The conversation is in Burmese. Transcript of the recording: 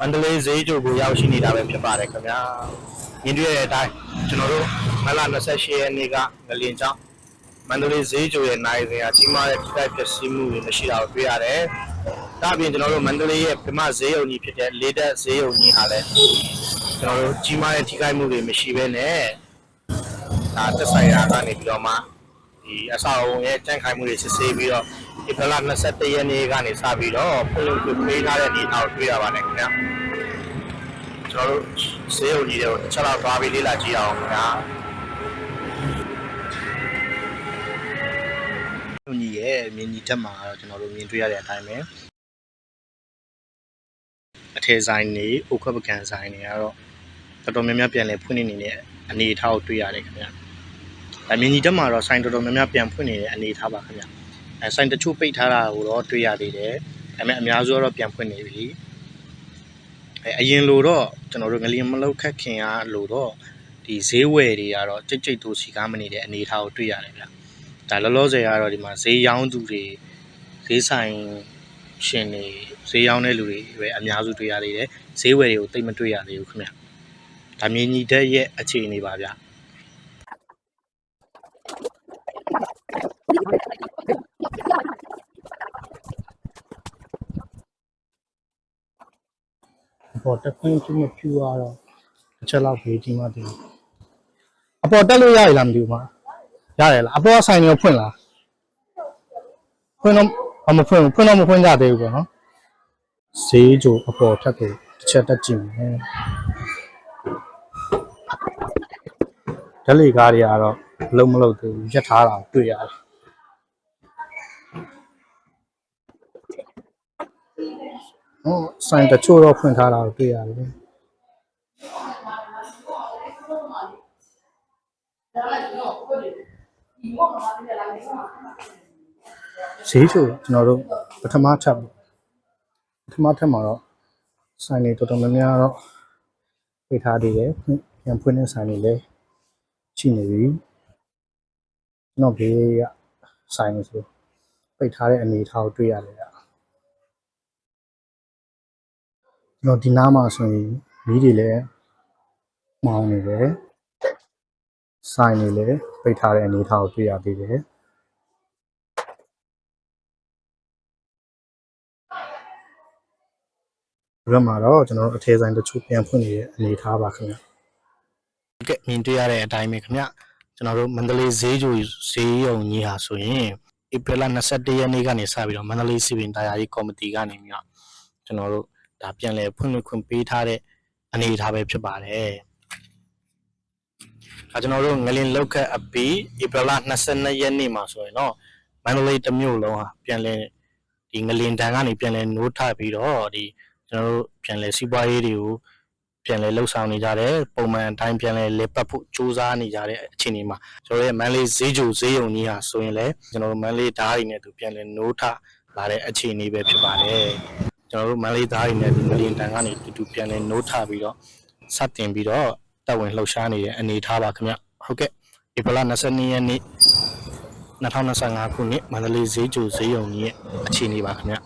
မန္တလေးဈေးကျုပ်ကိုရောက်ရှိနေတာပဲဖြစ်ပါတယ်ခင်ဗျာမြင်တွေ့ရတဲ့အတိုင်းကျွန်တော်တို့မလ28ရက်နေ့ကငလင်ကျောင်းမန္တလေးဈေးကျုပ်ရဲ့နိုင်စဉ်အကြီးမားတဲ့ထိခိုက်ပျက်စီးမှုတွေမရှိတာကိုတွေ့ရတယ်ဒါအပြင်ကျွန်တော်တို့မန္တလေးရဲ့ပြမဈေးရုံကြီးဖြစ်တဲ့လေးတက်ဈေးရုံကြီးဟာလည်းကျွန်တော်တို့ကြီးမားတဲ့ထိခိုက်မှုတွေမရှိဘဲနဲ့ဒါသက်ဆိုင်ရာကနေပြီးတော့မှ ဒီအဆောက်အုံရဲ့ကြန့်ခိုင်မှုတွေစစ်ဆေးပြီးတော့ဒီဖလာ21ရက်နေ့ကနေစပြီးတော့ပုံလုံးကိုပေးထားတဲ့ဒီအောက်တွေ့ရပါတယ်ခင်ဗျာကျွန်တော်တို့ဈေးရုံကြီးတွေကိုတစ်ချက်တော့သွားပြီးလေ့လာကြည့်အောင်ခင်ဗျာရုံကြီးရဲ့မြင်ကြီးတက်မှာတော့ကျွန်တော်တို့မြင်တွေ့ရတဲ့အတိုင်းပဲအထည်ဆိုင်တွေဥက္ကပကံဆိုင်တွေကတော့တော်တော်များများပြန်လည်ဖွင့်နေနေတဲ့အနေအထားကိုတွေ့ရတယ်ခင်ဗျာ အမြင်ကြီးတက်မှာတော့ဆိုင်တော်တော်များများပြန်ဖွင့်နေတဲ့အနေအထားပါခင်ဗျာအဲဆိုင်တချို့ပိတ်ထားတာကိုတော့တွေ့ရသေးတယ်ဒါပေမဲ့အများစုကတော့ပြန်ဖွင့်နေပြီအဲအရင်လိုတော့ကျွန်တော်တို့ငလျင်မလောက်ခတ်ခင်ကလိုတော့ဒီဈေးဝယ်တွေကတော့ကြိတ်ကြိတ်တူစီကားမနေတဲ့အနေအထားကိုတွေ့ရတယ်ဗျ။ဒါလောလောဆယ်ကတော့ဒီမှာဈေးရောင်းသူတွေဈေးဆိုင်ရှင်တွေဈေးရောင်းတဲ့လူတွေပဲအများစုတွေ့ရသေးတယ်။ဈေးဝယ်တွေကိုတိတ်မတွေ့ရသေးဘူးခင်ဗျ။ဒါမြင်ညီတဲ့ရဲ့အခြေအနေပါဗျ။ အပေါ်တက်ခွင့်ကျမဖြူရတော့တစ်ချက်လောက်ဘေးကြီးမှတင်အပေါ်တက်လို့ရရလားမသိဘူးမရတယ်လားအပေါ်ကဆိုင်ရောဖွင့်လားဖွင့်တော့အမဖွင့်ဘူးဖွင့်တော့မဖွင့်ကြသေးဘူးပေါ့နော်ဈေးကြိုအပေါ်ထက်ကိုတစ်ချက်တက်ကြည့်မယ်ဓာတ်လေကားတွေကတော့လုံးမလုံးသေးဘူးရက်ထားတာကိုတွေ့ရတယ် ဟောဆိုင်တချို့တော့ဖွင့်ထားတာကိုတွေ့ရတယ်ဈေးချိုကျွန်တော်တို့ပထမထပ်ပေါ့ပထမထပ်မှာတော့ဆိုင်တွေတော်တော်များများတော့ပိတ်ထားသေးတယ်ဖွင့်ပြန်ဖွင့်တဲ့ဆိုင်တွေလည်းရှိနေပြီကျွန်တော်ဘေးကဆိုင်တွေဆိုပိတ်ထားတဲ့အနေအထားကိုတွေ့ရတယ် ကျွန်တော်ဒီနားမှာဆိုရင်မီးတွေလည်းမောင်းနေတယ်ဆိုင်တွေလည်းပိတ်ထားတဲ့အနေအထားကိုတွေ့ရသေးတယ်ဒီဘက်မှာတော့ကျွန်တော်တို့အထည်ဆိုင်တချို့ပြန်ဖွင့်နေတဲ့အနေအထားပါခင်ဗျ။ကဲမြင်တွေ့ရတဲ့အတိုင်းပဲခင်ဗျ။ကျွန်တော်တို့မန္တလေးဈေးကြိုဈေးရုံကြီးဟာဆိုရင်ဧပြီလ21ရက်နေ့ကနေစပြီးတော့မန္တလေးစီပင်တရားရေးကော်မတီကနေပြီးတော့ကျွန်တော်တို့ ဒါပြန်လည်ဖွင့်လှစ်ခွင့်ပေးထားတဲ့အနေအထားပဲဖြစ်ပါတယ်။အဲကျွန်တော်တို့ငလင်လောက်ခတ်အပီဧပြီလ22ရက်နေ့မှာဆိုရင်တော့မန္တလေးတစ်မြို့လုံးဟာပြန်လည်ဒီငလင်တန်ကနေပြန်လည်နိုးထပြီးတော့ဒီကျွန်တော်တို့ပြန်လဲစီးပွားရေးတွေကိုပြန်လဲလှုပ်ဆောင်နေကြတယ်ပုံမှန်အတိုင်းပြန်လဲလေပတ်ဖို့စူးစမ်းနေကြတဲ့အခြေအနေမှာကျွန်တော်ရဲ့မန်လေးဈေးကြိုဈေးရုံကြီးဟာဆိုရင်လည်းကျွန်တော်တို့မန်လေးဓာတ်တွေနဲ့သူပြန်လဲနိုးထလာတဲ့အခြေအနေပဲဖြစ်ပါတယ် ကျွန်တော်တို့မန်လေးဓာတ်တွေနဲ့ဒီမလင်တန်ကနေတူတူပြန်လဲနိုးထပြီးတော့စတင်ပြီးတော့တက်ဝင်လှုပ်ရှားနေတဲ့အနေအထားပါခင်ဗျဟုတ်ကဲ့ဧပြီလ22ရက်နေ့2025ခုနှစ်မန္တလေးဈေးကြိုဈေးရုံကြီးရဲ့အခြေအနေပါခင်ဗျ